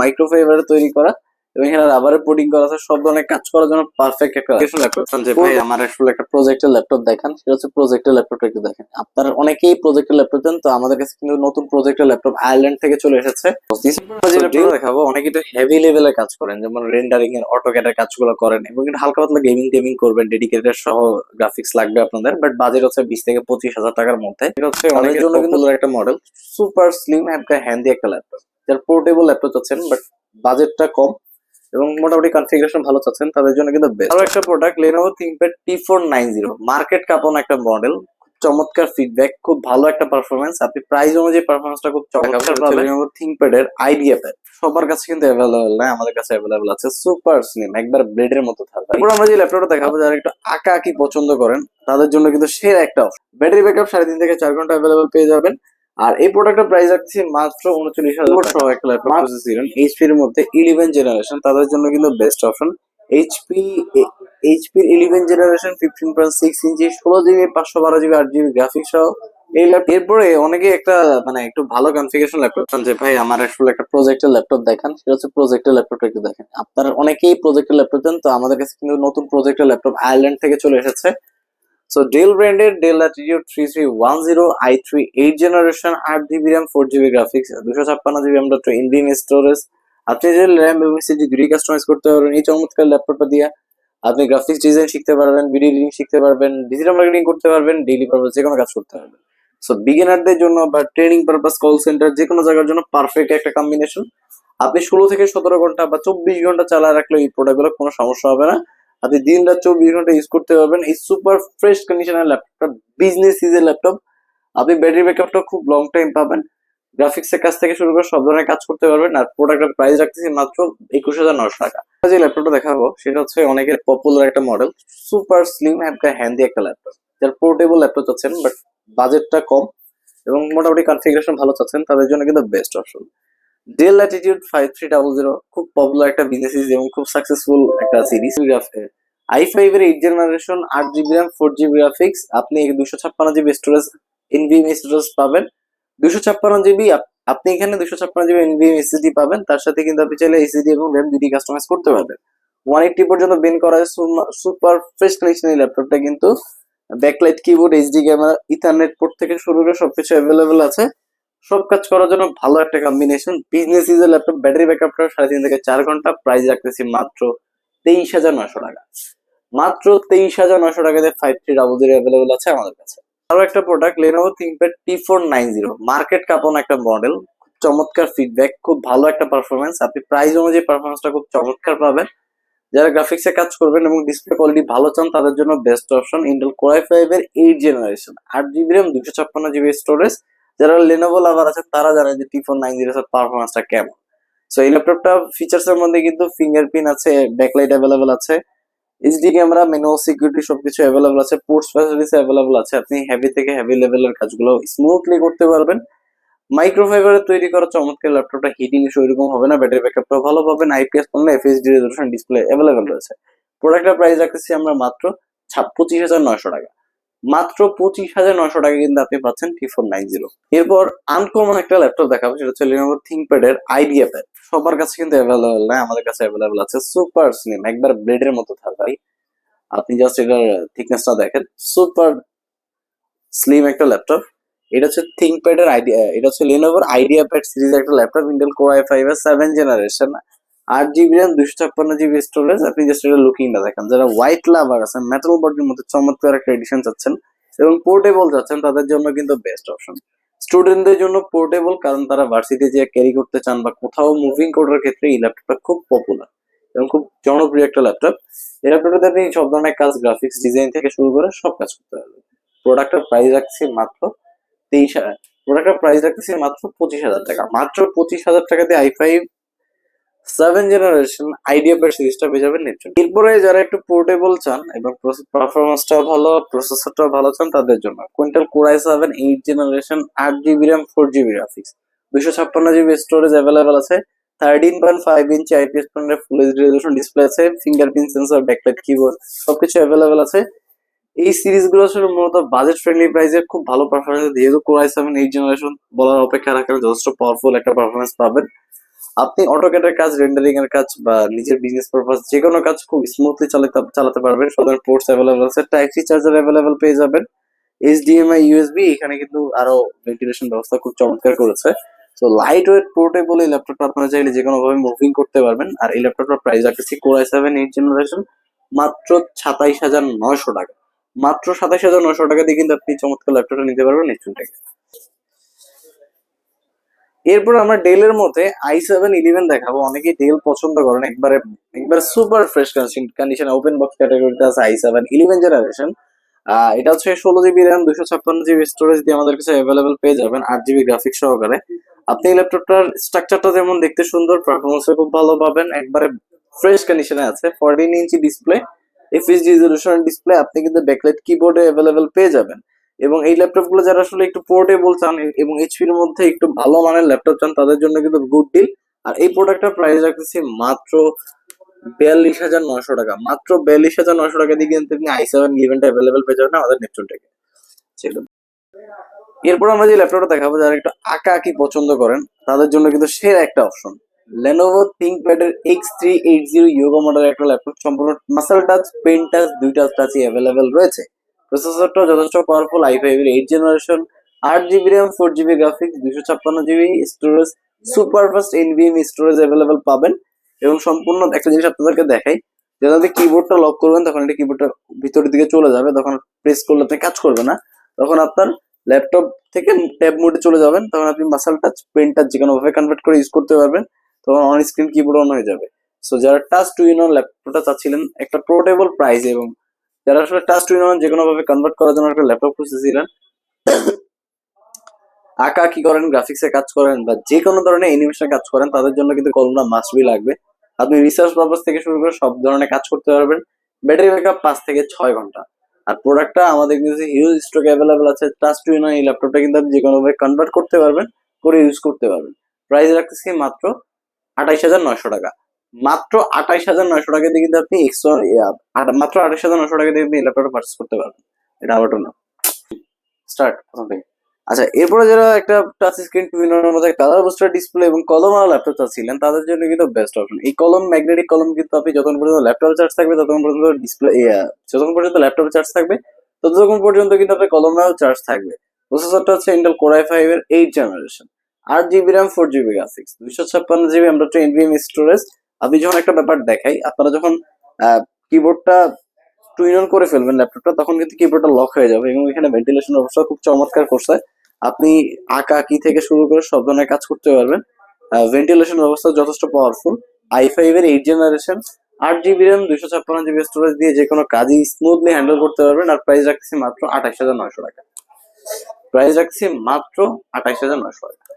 মাইক্রোফাইবারে তৈরি করা এবং এখানে রাবারের পুডিং করা আছে সব ধরনের কাজ করার জন্য পারফেক্ট একটা ল্যাপটপ যে ভাই আমার আসলে একটা প্রজেক্টের ল্যাপটপ দেখান সেটা হচ্ছে প্রজেক্টের ল্যাপটপটা একটু দেখেন। আপনারা অনেকেই প্রজেক্টের ল্যাপটপ দেন তো আমাদের কাছে কিন্তু নতুন প্রজেক্টের ল্যাপটপ আয়ারল্যান্ড থেকে চলে এসেছে। দেখাবো অনেকে একটু হেভি লেভেলের কাজ করেন যেমন রেন্ডারিং এর অটোক্যাডের কাজগুলো করেন এবং একটু হালকা পাতলা গেমিং টেমিং করবেন ডেডিকেটেড সহ গ্রাফিক্স লাগবে আপনাদের বাট বাজেট হচ্ছে বিশ থেকে পঁচিশ হাজার টাকার মধ্যে। এটা হচ্ছে অনেকের জন্য কিন্তু একটা মডেল সুপার স্লিম একটা হ্যান্ডি একটা ল্যাপটপ যার পোর্টেবল ল্যাপটপ চাচ্ছেন বাট বাজেটটা কম এবং মোটামুটি কনফিগারেশন ভালো চাচ্ছেন তাদের জন্য কিন্তু বেস্ট আরও একটা product Lenovo ThinkPad T490 market কাপন একটা মডেল চমৎকার ফিডব্যাক খুব ভালো একটা পারফরমেন্স আপনি প্রাইস অনুযায়ী পারফরমেন্সটা খুব চমৎকার পাবেন। Lenovo ThinkPad এর আইডিয়া প্যাড সবার কাছে কিন্তু অ্যাভেলেবল না আমাদের কাছে অ্যাভেলেবল আছে সুপার স্লিম একবার ব্লেডের মতো থাকবে। এরপর আমরা যে ল্যাপটপটা দেখাবো যারা একটু আঁকা আঁকি পছন্দ করেন তাদের জন্য কিন্তু সেরা একটা ব্যাটারি ব্যাকআপ সাড়ে তিন থেকে চার ঘণ্টা অ্যাভেলেবল পেয়ে যাবেন। আর এই প্রোডাক্টের প্রাইস রাখছি মাত্র উনচল্লিশ হাজার সহ একটা ল্যাপটপ প্রসেসর এইচপি এর মধ্যে ইলেভেন জেনারেশন তাদের জন্য কিন্তু best option HP HP eleven generation fifteen point six inch ষোলো জিবি পাঁচশো বারো জিবি আট জিবি গ্রাফিক্স সহ এই ল্যাপটপ এরপরে অনেকে একটা মানে একটু ভালো কনফিগারেশন ল্যাপটপ চান যে ভাই আমার আসলে একটা প্রজেক্টের ল্যাপটপ দেখান। সেটা হচ্ছে প্রজেক্টের ল্যাপটপটা একটু দেখেন। আপনারা অনেকেই প্রজেক্টের ল্যাপটপ দেন তো আমাদের কাছে কিন্তু নতুন প্রজেক্টের ল্যাপটপ আয়ারল্যান্ড থেকে চলে এসেছে। সো ডেল ব্র্যান্ডের Dell Latitude three three one zero I three eight generation আট GB RAM four GB graphics দুশো ছাপ্পান্ন জিবি আমরা তো ইন্ডিয়ান স্টোরেজ আপনি যে র্যাম এবং সিডি দুই কাস্টমাইজ করতে পারবেন, এই চমৎকার ল্যাপটপটা দিয়ে আপনি গ্রাফিক্স ডিজাইন শিখতে পারবেন ভিডিও এডিটিং শিখতে পারবেন ডিজিটাল মার্কেটিং করতে পারবেন ডেইলি পারপাস যে কোনো কাজ করতে পারবেন। সো বিগিনারদের জন্য বা ট্রেনিং পারপাস কল সেন্টার যে কোনো জায়গার জন্য পারফেক্ট একটা কম্বিনেশন আপনি ষোলো থেকে সতেরো ঘণ্টা বা চব্বিশ ঘণ্টা চালা রাখলে এই প্রোডাক্টগুলো কোনো সমস্যা হবে না। আপনি দিন রাত চব্বিশ ঘণ্টা ইউজ করতে পারবেন। এই সুপার ফ্রেশ কন্ডিশনের ল্যাপটপটা বিজনেস ইজের ল্যাপটপ আপনি ব্যাটারি ব্যাকআপটা খুব লং টাইম পাবেন। গ্রাফিক্স এর কাজ থেকে শুরু করে সব ধরনের কাজ করতে পারবেন। আর প্রোডাক্টের প্রাইস রাখতেছি মাত্র একুশ হাজার নশো টাকা। যে ল্যাপটপটা দেখাবো। সেটা হচ্ছে অনেকের পপুলার একটা মডেল সুপার স্লিম একটা হ্যান্ডি একটা ল্যাপটপ যার পোর্টেবল ল্যাপটপ চাচ্ছেন বাট বাজেটটা কম। এবং মোটামুটি কনফিগারেশন ভালো চাচ্ছেন, তাদের জন্য কিন্তু best option Dell Latitude five three double zero খুব পপুলার একটা বিজনেস এবং খুব সাকসেসফুল একটা সিরিজ আই ফাইভ এর এইট জেনারেশন আট GB RAM four GB graphics আপনি দুশো ছাপ্পান্ন জিবি স্টোরেজ এনভিএম স্টোরেজ পাবেন। দুশো ছাপ্পান্ন জিবি আপনি এখানে দুশো ছাপ্পান্ন জিবি এনভিএম এসএসডি পাবেন। তার সাথে কিন্তু আপনি চাইলে এসএসডি এবং র্যাম দুটি কাস্টমাইজ করতে পারবেন। ওয়ান এইটটি পর্যন্ত বেন করা সুপার ফ্রেশ কালেকশন এই ল্যাপটপটা কিন্তু backlight keyboard HD camera ethernet port থেকে শুরু করে সবকিছু অ্যাভেলেবেল আছে। সব কাজ করার জন্য ভালো একটা combination business is laptop battery ব্যাকআপটা সাড়ে তিন থেকে চার ঘণ্টা প্রাইস রাখতেছি মাত্র তেইশ হাজার নশো টাকা। মাত্র তেইশ হাজার নশো টাকাতে five three double zero available আছে আমাদের কাছে। আরও একটা product Lenovo ThinkPad T four nine zero market কাপন একটা মডেল খুব চমৎকার ফিডব্যাক খুব ভালো একটা পারফরমেন্স আপনি প্রাইস অনুযায়ী পারফরমেন্সটা খুব চমৎকার পাবেন। যারা গ্রাফিক্সে কাজ করবেন এবং ডিসপ্লে কোয়ালিটি ভালো চান, তাদের জন্য best option Intel core i five এর এইট জেনারেশন আট জিবি র্যাম দুশো ছাপ্পান্ন জিবি স্টোরেজ যারা লেনোভো লাভার আছে, তারা জানে যে টি ফোর নাইন জিরো পারফরমেন্সটা কেমন। সো এই ল্যাপটপটা ফিচার্স এর মধ্যে কিন্তু ফিঙ্গারপ্রিন্ট আছে ব্যাকলাইট অ্যাভেলেবল আছে এইচডি ক্যামেরা মেনু সিকিউরিটি সবকিছু অ্যাভেলেবেল আছে পোর্টস ফ্যাসিলিটিস অ্যাভেলেবেল আছে। আপনি হেভি থেকে হেভি লেভেলের কাজগুলো স্মুথলি করতে পারবেন। মাইক্রোফাইবারে তৈরি করা চমৎকার ল্যাপটপটা হিটিং ইস্যু এরকম হবে না ব্যাটারি ব্যাকআপটাও ভালো পাবেন আইপিএস পণ্য এফএসডি রেজলিউশন ডিসপ্লে অ্যাভেলেবল রয়েছে। প্রোডাক্টের প্রাইস রাখতেছি আমরা মাত্র পঁচিশ হাজার নয়শো টাকা। মাত্র পঁচিশ হাজার নয়শো টাকা কিন্তু আপনি পাচ্ছেন টি ফোর নাইন জিরো এরপর আনকমন একটা ল্যাপটপ দেখাবো, সেটা হচ্ছে Lenovo ThinkPad এর আইডিয়া প্যাড সবার কাছে কিন্তু অ্যাভেলেবেল না, আমাদের কাছে অ্যাভেলেবেল আছে সুপার স্লিম একবার ব্লেডের মতো থাকবে আপনি জাস্ট এটার থিকনেসটা দেখেন সুপার স্লিম একটা ল্যাপটপ এটা হচ্ছে থিঙ্কপ্যাড এর আইডিয়া এটা হচ্ছে লেনোভোর আইডিয়া প্যাড সিরিজ একটা laptop Intel core i five এর সেভেন জেনারেশন আট জিবি র্যাম দুশো ছাপ্পান্ন জিবি স্টোরেজ আপনি জাস্ট এটা লুকিংটা দেখেন। যারা হোয়াইট লাভার আছেন মেটাল বডির মধ্যে চমৎকার একটা এডিশন চাচ্ছেন এবং পোর্টেবল যাচ্ছেন তাদের জন্য কিন্তু বেস্ট অপশন স্টুডেন্টদের জন্য পোর্টেবল কারণ তারা ভার্সিটি যে ক্যারি করতে চান বা কোথাও মুভিং করার ক্ষেত্রে এই ল্যাপটপটা খুব পপুলার এবং খুব জনপ্রিয় একটা ল্যাপটপ এই ল্যাপটপটাতে আপনি সব ধরনের কাজ গ্রাফিক্স ডিজাইন থেকে শুরু করে সব কাজ করতে পারবেন। প্রোডাক্টের প্রাইস রাখছি মাত্র তেইশ হাজার। প্রোডাক্টের প্রাইস রাখতেছি মাত্র পঁচিশ হাজার টাকা। মাত্র পঁচিশ হাজার টাকাতে i five seven generation IdeaPad সিরিজটা পেয়ে যাবেন নিশ্চয় এরপরে যারা একটু পোর্টেবল চান, এবং পারফরমেন্সটাও ভালো প্রসেসরটাও ভালো চান, তাদের জন্য। Quintal core i seven eight generation আট GB RAM four GB graphics দুশো ছাপ্পান্ন জিবি স্টোরেজ অ্যাভেলেবেল আছে। Thirteen point five inch IPS পয়েন্টের ফুল এইচডি রেজলিউশন ডিসপ্লে আছে। ফিঙ্গারপ্রিন্ট সেন্সর ব্যাকলাইট কিবোর্ড সবকিছু অ্যাভেলেবেল আছে। এই সিরিজগুলো আসলে মূলত বাজেট ফ্রেন্ডলি প্রাইসে খুব ভালো পারফরমেন্স যেহেতু কোরাই সেভেন এইট জেনারেশন বলার অপেক্ষা রাখেন, যথেষ্ট পাওয়ারফুল একটা পারফরমেন্স পাবেন। আপনি অটোক্যাটের কাজ রেন্ডারিং এর কাজ বা নিজের বিজনেস পারপাস যে কোনো কাজ খুব স্মুথলি চালাতে চালাতে পারবেন। সুতরাং পোর্টস অ্যাভেলেবল আছে টাইপ সি চার্জার অ্যাভেলেবল পেয়ে যাবেন। এইচডিএমআই ইউএসবি এখানে কিন্তু আরও ভেন্টিলেশন ব্যবস্থা খুব চমৎকার করেছে। তো লাইট ওয়েট পোর্টেবল এই ল্যাপটপটা আপনারা চাইলে যে কোনো ভাবে মুভিং করতে পারবেন। আর এই ল্যাপটপটার প্রাইস রাখতেছি core i seven eight generation মাত্র সাতাইশ হাজার নয়শো টাকা। মাত্র সাতাইশ হাজার নয়শো টাকা দিয়ে কিন্তু আপনি চমৎকার ল্যাপটপটা নিতে পারবেন নিশ্চয় থেকে এরপর আমরা ডেলের মধ্যে আই সেভেন ইলেভেন দেখাবো। অনেকেই ডেল পছন্দ করেন। একবারে একবারে super fresh condition open box ক্যাটাগরিতে আছে আই সেভেন ইলেভেন জেনারেশন এটা হচ্ছে ষোলো জিবি র্যাম দুশো ছাপ্পান্ন জিবি স্টোরেজ দিয়ে আমাদের কাছে অ্যাভেলেবেল পেয়ে যাবেন, আট জিবি গ্রাফিক্স সহকারে। আপনি ল্যাপটপটার স্ট্রাকচারটা যেমন দেখতে সুন্দর পারফরমেন্সও খুব ভালো পাবেন। একবারে ফ্রেশ কন্ডিশনে আছে fourteen inch display FS resolution display আপনি কিন্তু ব্যাকলাইট কিবোর্ডে অ্যাভেলেবেল পেয়ে যাবেন। এবং এই ল্যাপটপগুলো যারা আসলে একটু পোর্টেবল চান এবং এইচপির মধ্যে একটু ভালো মানের ল্যাপটপ চান, তাদের জন্য কিন্তু গুড ডিল আর এই প্রোডাক্টটার প্রাইস রাখতেছি মাত্র বিয়াল্লিশ হাজার নয়শো টাকা। মাত্র বিয়াল্লিশ হাজার নয়শো টাকা দিয়ে কিন্তু আপনি আই সেভেন ইভেন্ট অ্যাভেলেবেল পেয়ে যাবেন আমাদের নেপচুন থেকে। এরপর আমরা যে ল্যাপটপটা দেখাবো, যারা একটু আঁকা আঁকি পছন্দ করেন, তাদের জন্য কিন্তু সেরা একটা অপশন লেনোভো থিঙ্কপ্যাড এর X three eight zero Yoga মডেলের একটা ল্যাপটপ, সম্পূর্ণ মাসাল টাচ পেন টাচ দুইটা টাচই অ্যাভেলেবেল রয়েছে। প্রসেসরটা যথেষ্ট পাওয়ারফুল আই ফাইভ এর এইট জেনারেশন আট GB RAM four GB graphics দুশো ছাপ্পান্ন GB storage super fast NVMe storage available পাবেন। এবং সম্পূর্ণ একটা জিনিস আপনাদেরকে দেখাই যখন কিবোর্ডটা লক করবেন, তখন এটা কিবোর্ডটা ভিতরের দিকে চলে যাবে, তখন প্রেস করলে আপনি কাজ করবে না। তখন আপনার ল্যাপটপ থেকে ট্যাব মোডে চলে যাবেন, তখন আপনি মাসাল টাচ পেন টাচ যে কোনোভাবে কনভার্ট করে ইউজ করতে পারবেন, তখন অন স্ক্রিন কিবোর্ড অন হয়ে যাবে। সো যারা টাচ টু ইন অন ল্যাপটপটা চাচ্ছিলেন, একটা পোর্টেবল প্রাইস এবং যারা আসলে টাচ টু ইন অন যে ভাবে কনভার্ট করার জন্য একটা ল্যাপটপ খুঁজতেছিলেন আঁকা কি করেন গ্রাফিক্সে কাজ করেন, বা যে কোনো ধরনের অ্যানিমেশনে কাজ করেন, তাদের জন্য কিন্তু কলমটা মাস্ট বি লাগবে। আপনি রিসার্চ পারপাস থেকে শুরু করে সব ধরনের কাজ করতে পারবেন। ব্যাটারি ব্যাকআপ পাঁচ থেকে ছয় ঘণ্টা। আর প্রোডাক্টটা আমাদের কিন্তু হিউজ স্টক অ্যাভেলেবল আছে টাচ টু ইন এই ল্যাপটপটা কিন্তু আপনি যে কোনো ভাবে কনভার্ট করতে পারবেন, করে ইউজ করতে পারবেন। প্রাইস রাখতেছি মাত্র আঠাইশ হাজার নয়শো টাকা। মাত্র আঠাইশ হাজার নয়শো টাকা দিয়ে কিন্তু আপনি মাত্র আঠাইশ হাজার নয়শো টাকা দিয়ে আপনি ল্যাপটপটা পারচেস করতে পারবেন। এটা আবার না। স্টার্ট প্রথম থেকে। আচ্ছা এরপরে যারা একটা টাচ স্ক্রিন টুইনারের মধ্যে কালার বুস্টার ডিসপ্লে এবং কলম আর ল্যাপটপ চাচ্ছিলেন, তাদের জন্য কিন্তু বেস্ট অপশন এই কলম ম্যাগনেটিক কলম কিন্তু আপনি যতক্ষণ পর্যন্ত ল্যাপটপ চার্জ থাকবে, ততক্ষণ পর্যন্ত ডিসপ্লে যতক্ষণ পর্যন্ত ল্যাপটপ চার্জ থাকবে, ততক্ষণ পর্যন্ত কিন্তু আপনার কলমেও চার্জ থাকবে। প্রসেসরটা হচ্ছে ইন্টেল কোরাই ফাইভ এর এইট জেনারেশন আট GB RAM four GB graphics দুইশো ছাপ্পান্ন জিবি আমরা হচ্ছে এনভিএম স্টোরেজ আমি যখন একটা ব্যাপার দেখাই, আপনারা যখন কিবোর্ডটা টুইন অন করে ফেলবেন ল্যাপটপটা তখন কিন্তু কিবোর্ডটা লক হয়ে যাবে এবং এখানে ভেন্টিলেশন অবস্থা খুব চমৎকার করছে। আপনি আঁকা, কি থেকে শুরু করে সব ধরনের কাজ করতে পারবেন। ভেন্টিলেশন ব্যবস্থা যথেষ্ট পাওয়ারফুল আই ফাইভ এর এইট জেনারেশন আট জিবি র্যাম দুশো ছাপ্পান্ন জিবি স্টোরেজ দিয়ে যে কোনো কাজই স্মুথলি হ্যান্ডেল করতে পারবেন আর প্রাইস রাখছি মাত্র আঠাশ হাজার নয়শো টাকা। প্রাইস রাখছি মাত্র আঠাশ হাজার নয়শো টাকা।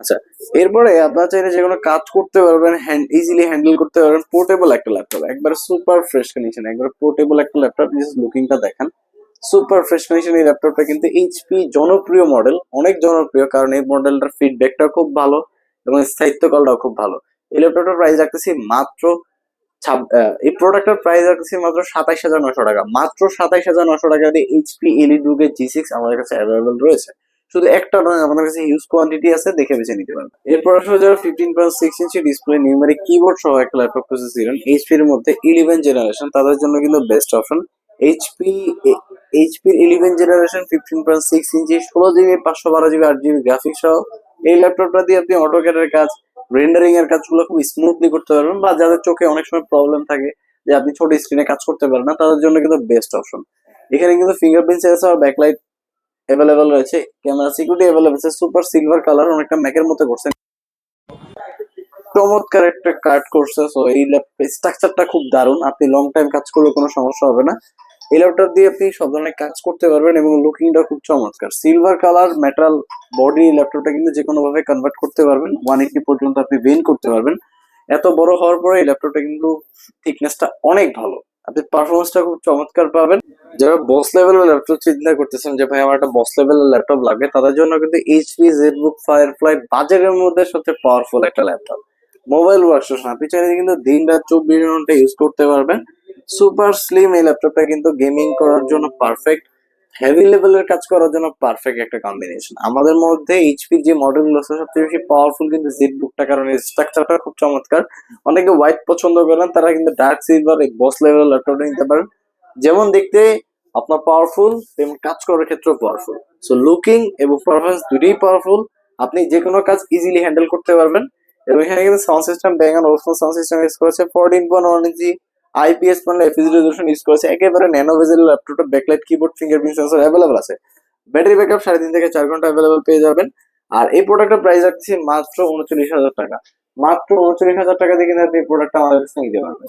আচ্ছা এরপরে আপনারা চাইলে যে কোনো কাজ করতে পারবেন হ্যান্ড ইজিলি হ্যান্ডেল করতে পারবেন পোর্টেবল একটা ল্যাপটপ একবার সুপার ফ্রেশ কন্ডিশন একবার পোর্টেবল একটা ল্যাপটপ জাস্ট লুকিংটা দেখান। সুপার ফ্রেশ কন্ডিশন এই ল্যাপটপটা কিন্তু এইচপি জনপ্রিয় মডেল অনেক জনপ্রিয়, কারণ এই মডেলটার ফিডব্যাকটা খুব ভালো এবং স্থায়িত্বকালটাও খুব ভালো। এই ল্যাপটপটার প্রাইস রাখতেছি মাত্র এই প্রোডাক্টের প্রাইস রাখতেছি মাত্র সাতাইশ হাজার নশো টাকা। মাত্র সাতাইশ হাজার নশো টাকা দিয়ে এইচপি এলই ডুগের জি সিক্স আমাদের কাছে অ্যাভেলেবল রয়েছে। শুধু একটা নয় আমাদের কাছে হিউজ কোয়ান্টিটি আছে, দেখে বেছে নিতে পারবেন। এরপর আসলে যারা fifteen point six inch display numeric keyboard সহ একটা ল্যাপটপ খুঁজেছিলেন এইচপির মধ্যে ইলেভেন জেনারেশন তাদের জন্য কিন্তু best option HP এইচপির eleven generation fifteen point six inch ষোলো জিবি পাঁচশো বারো জিবি আট জিবি গ্রাফিক্স সহ এই ল্যাপটপটা দিয়ে আপনি অটোক্যাডের কাজ রেন্ডারিং এর কাজগুলো খুব স্মুথলি করতে পারবেন বা যাদের চোখে অনেক সময় প্রবলেম থাকে যে আপনি ছোট স্ক্রিনে কাজ করতে পারেন না, তাদের জন্য কিন্তু বেস্ট অপশন এখানে কিন্তু ফিঙ্গারপ্রিন্ট সেন্সর ব্যাকলাইট অ্যাভেলেবেল রয়েছে ক্যামেরা সিকিউরিটি অ্যাভেলেবেল আছে সুপার সিলভার কালার অনেকটা ম্যাকের মতো করছে। চমৎকার একটা কাট করছে সো এই ল্যাপটপ স্ট্রাকচারটা খুব দারুণ, আপনি লং টাইম কাজ করলে কোনো সমস্যা হবে না। এই ল্যাপটপ দিয়ে আপনি সব ধরনের কাজ করতে পারবেন এবং লুকিংটা খুব চমৎকার। সিলভার কালার মেটাল বডি ল্যাপটপটা কিন্তু যে কোনো ভাবে কনভার্ট করতে পারবেন ওয়ান এইটি পর্যন্ত আপনি বেন করতে পারবেন। এত বড় হওয়ার পরে এই ল্যাপটপটা কিন্তু থিকনেসটা অনেক ভালো। আপনি পারফরমেন্সটা খুব চমৎকার পাবেন। যারা বস লেভেলের ল্যাপটপ চিন্তা করতেছেন যে, ভাই, আমার একটা বস লেভেলের ল্যাপটপ লাগবে তাদের জন্য কিন্তু এইচপি জেডবুক ফায়ারফ্লাই বাজারের মধ্যে সবচেয়ে পাওয়ারফুল একটা ল্যাপটপ মোবাইল ওয়ার্কস্টেশন আপনি চাইলে কিন্তু দিন রাত চব্বিশ ঘণ্টা ইউজ করতে পারবেন। সুপার স্লিম এই ল্যাপটপটা কিন্তু গেমিং করার জন্য পারফেক্ট হেভি লেভেলের কাজ করার জন্য পারফেক্ট একটা কম্বিনেশন আমাদের মধ্যে এইচপি যে মডেলগুলো আছে, সবচেয়ে বেশি পাওয়ারফুল কিন্তু জেড বুকটা কারণ স্ট্রাকচারটা খুব চমৎকার। অনেকে হোয়াইট পছন্দ করেন, তারা কিন্তু ডার্ক সিলভার বস লেভেল ল্যাপটপটা নিতে পারেন। যেমন দেখতে আপনার পাওয়ারফুল তেমন কাজ করার ক্ষেত্রেও পাওয়ারফুল সো লুকিং এবং পারফরমেন্স দুটোই পাওয়ারফুল আপনি যে কোনো কাজ ইজিলি হ্যান্ডেল করতে পারবেন। এবং এখানে কিন্তু sound system Bang and sound system use করেছে। Fourteen point one inch IPS panel FSD resolution use করেছে। একেবারে ন্যানো ভেজেল ল্যাপটপটা backlight keyboard fingerprint sensor available আছে। ব্যাটারি ব্যাকআপ সাড়ে তিন থেকে চার ঘণ্টা অ্যাভেলেবল পেয়ে যাবেন। আর এই প্রোডাক্টের প্রাইস রাখছি মাত্র উনচল্লিশ হাজার টাকা। মাত্র উনচল্লিশ হাজার টাকা দিয়ে কিন্তু আপনি এই প্রোডাক্টটা আমাদের কাছে নিতে পারবেন।